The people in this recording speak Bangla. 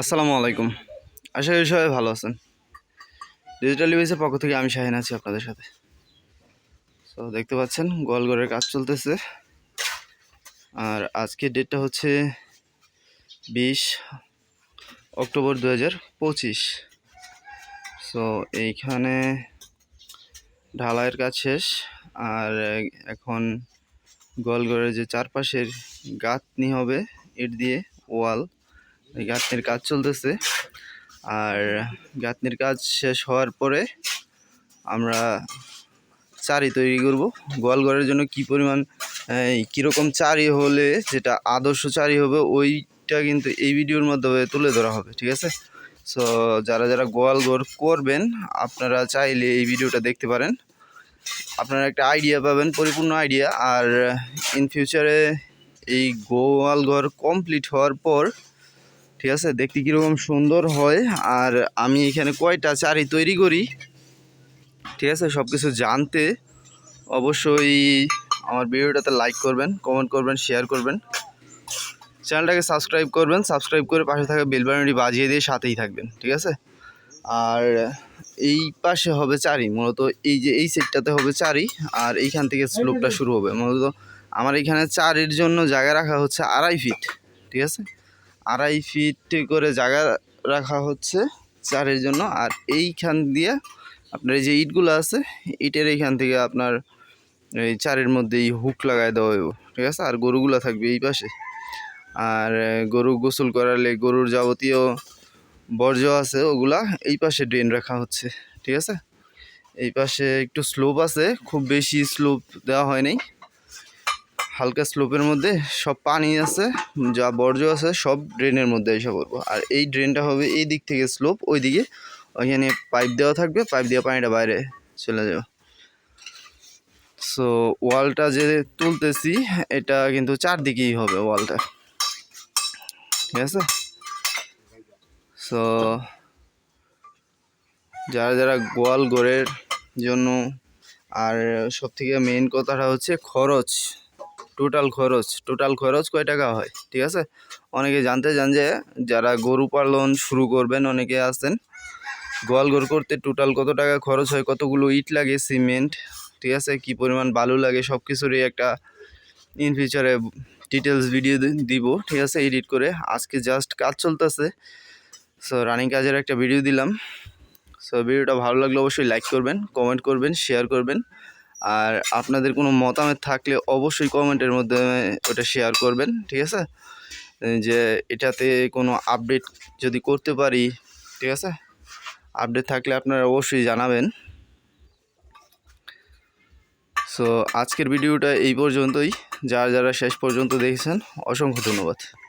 আসসালামু আলাইকুম। আশা করি সবাই ভালো আছেন। ডিজিটাল ইউএসের পক্ষ থেকে আমি শাহিন আছি আপনাদের সাথে। তো দেখতে পাচ্ছেন গোয়ালগড়ের কাজ চলতেছে। আর আজকে ডেটটা হচ্ছে বিশ অক্টোবর দু পঁচিশ। সো এইখানে ঢালাইয়ের কাজ শেষ। আর এখন গোয়ালগড়ের যে চারপাশের গাঁথনি হবে ইট দিয়ে, ওয়াল। এই গাঁথনির কাজ চলতেছে। আর গাঁথনির কাজ শেষ হওয়ার পরে আমরা চারি তৈরি করব। গোয়ালঘরের জন্য কি পরিমাণ কীরকম চারি হলে যেটা আদর্শ চারি হবে, ওইটা কিন্তু এই ভিডিওর মাধ্যমে তুলে ধরা হবে, ঠিক আছে? সো যারা যারা গোয়ালঘর করবেন, আপনারা চাইলে এই ভিডিওটা দেখতে পারেন। আপনারা একটা আইডিয়া পাবেন, পরিপূর্ণ আইডিয়া। আর ইন ফিউচারে এই গোয়াল ঘর কমপ্লিট হওয়ার পর ঠিক আছে দেখতে কীরকম সুন্দর হয়। আর আমি এখানে কয়টা চারি তৈরি করি ঠিক আছে সব কিছু জানতে অবশ্যই আমার ভিডিওটাতে লাইক করবেন কমেন্ট করবেন শেয়ার করবেন। চ্যানেলটাকে সাবস্ক্রাইব করবেন সাবস্ক্রাইব করে পাশে থাকা বেল বাটনটি বাজিয়ে দিয়ে সাথেই থাকবেন ঠিক আছে? আর এই পাশে হবে চারি মূলত এই যে এই সেটটাতে হবে চারি আর এইখান থেকে স্লোপটা শুরু হবে মূলত আমার এখানে চারির জন্য জায়গা রাখা হচ্ছে আড়াই ফিট ঠিক আছে? আড়াই ফিট করে জায়গা রাখা হচ্ছে চারের জন্য, আর এইখান দিয়ে আপনার এই যে ইটগুলো আছে, ইটের এইখান থেকে আপনার এই চারের মধ্যে এই হুক লাগায় দেওয়া হইব, ঠিক আছে? আর গরুগুলো থাকবে এই পাশে। আর গরু গোসল করালে গরুর যাবতীয় বর্জ্য আছে, ওগুলা এই পাশে ড্রেন রাখা হচ্ছে, ঠিক আছে? এই পাশে একটু স্লোপ আছে, খুব বেশি স্লোপ দেওয়া হয় নাই। হালকা স্লোপের মধ্যে সব পানি আছে, যা বর্জ্য আছে, সব ড্রেনের মধ্যে এসে পড়ব। আর এই ড্রেনটা হবে এই দিক থেকে স্লোপ ওই দিকে ওইখানে পাইপ দেওয়া থাকবে, পাইপ দিয়ে পানিটা বাইরে চলে যাবে। সো ওয়ালটা যে তুলতেছি, এটা কিন্তু চারদিকেই হবে ওয়ালটা। ঠিক আছে? সো যারা যারা গোয়াল গোড়ের জন্য, আর সব থেকে মেন কথাটা হচ্ছে খরচ। টোটাল খরচ টোটাল খরচ কয় টাকা হয়? ঠিক আছে? অনেকে জানতে চান যে, যারা গরু পালন শুরু করবেন, অনেকে আছেন, গোয়াল ঘর করতে টোটাল কত টাকা খরচ হয়, কতগুলো ইট লাগে, সিমেন্ট, ঠিক আছে? কি পরিমাণ বালু লাগে সব কিছুরই একটা ইন ফিউচারে ডিটেলস ভিডিও দিব, ঠিক আছে? এডিট করে। আজকে জাস্ট কাজ চলতেছে। সো রানিং কাজের একটা ভিডিও দিলাম। সো ভিডিওটা ভালো লাগলে অবশ্যই লাইক করবেন কমেন্ট করবেন শেয়ার করবেন। আর আপনাদের কোনো মতামত থাকলে অবশ্যই কমেন্টের মধ্যে ওটা শেয়ার করবেন, ঠিক আছে? যে এটাতে কোনো আপডেট যদি করতে পারি, ঠিক আছে? আপডেট থাকলে আপনারা অবশ্যই জানাবেন। সো আজকের ভিডিওটা এই পর্যন্তই। যারা যারা শেষ পর্যন্ত দেখেছেন, অসংখ্য ধন্যবাদ।